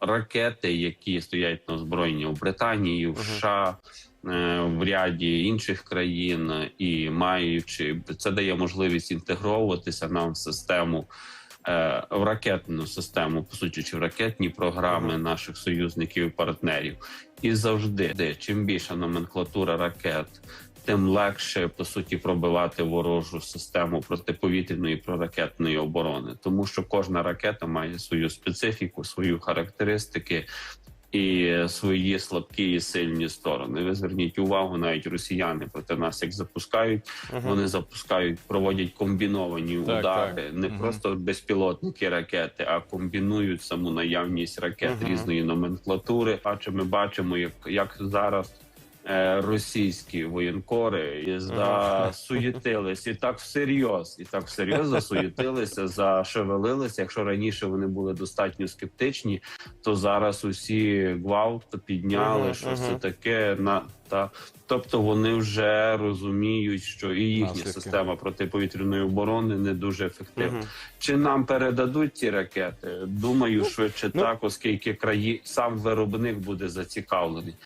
ракети, які стоять на озброєнні у Британії, в США. е, В ряді інших країн і маючи це дає можливість інтегровуватися нам в систему е, в ракетну систему, по суті, чи в ракетні програми наших союзників і партнерів. І завжди, чим більша номенклатура ракет, тим легше по суті пробивати ворожу систему протиповітряної і проракетної оборони, тому що кожна ракета має свою специфіку, свої характеристики. І свої слабкі і сильні сторони. Ви зверніть увагу, навіть росіяни проти нас як запускають, вони запускають, проводять комбіновані Так, удари, так. не Мгм. просто безпілотники ракети, а комбінують саму наявність ракет Мгм. різної номенклатури. Бачимо, ми бачимо, як, як зараз. Е, Російські воєнкори і засуєтились і так всерйоз, і так всерйоз засуєтилися, зашевелилися. Якщо раніше вони були достатньо скептичні, то зараз усі гвалт підняли, що це таке на та тобто вони вже розуміють, що і їхня Наслідки. система протиповітряної оборони не дуже ефективна. Чи нам передадуть ці ракети? Думаю, швидше ну- так, оскільки краї сам виробник буде зацікавлений.